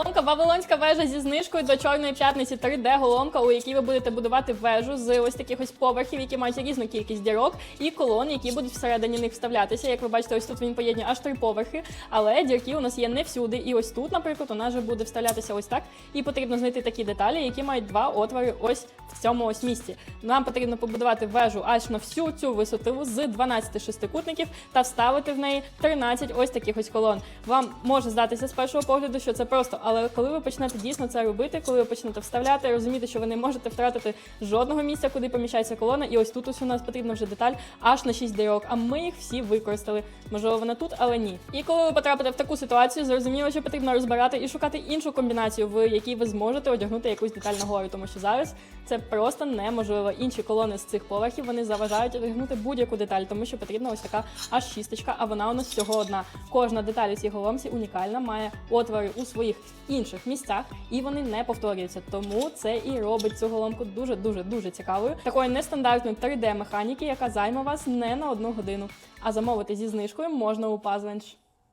Головка Вавилонська вежа зі знижкою до чорної п'ятниці 3D головка, у якій ви будете будувати вежу з ось таких ось поверхів, які мають різну кількість дірок, і колон, які будуть всередині них вставлятися. Як ви бачите, ось тут він поєднує аж три поверхи, але дірки у нас є не всюди. І ось тут, наприклад, у нас же буде вставлятися ось так. І потрібно знайти такі деталі, які мають два отвори ось в цьому ось місці. Нам потрібно побудувати вежу аж на всю цю висоту з 12 шестикутників та вставити в неї 13 ось таких ось колон. Вам може здатися з першого погляду, що це просто, але коли ви почнете дійсно це робити, коли ви почнете вставляти, розуміти, що ви не можете втратити жодного місця, куди поміщається колона, і ось тут ось у нас потрібна вже деталь аж на 6 дірок. А ми їх всі використали. Можливо, вона тут, але ні. І коли ви потрапите в таку ситуацію, зрозуміло, що потрібно розбирати і шукати іншу комбінацію, в якій ви зможете одягнути якусь деталь нагору, тому що зараз це просто неможливо. Інші колони з цих поверхів вони заважають одягнути будь-яку деталь, тому що потрібна ось така аж шісточка, а вона у нас всього одна. Кожна деталь у цій головці унікальна, має отвори у своїх інших місцях, і вони не повторюються. Тому це і робить цю головку дуже дуже дуже цікавою. Такої нестандартної 3D механіки, яка займе вас не на одну годину. А замовити зі знижкою можна у Puzzlench.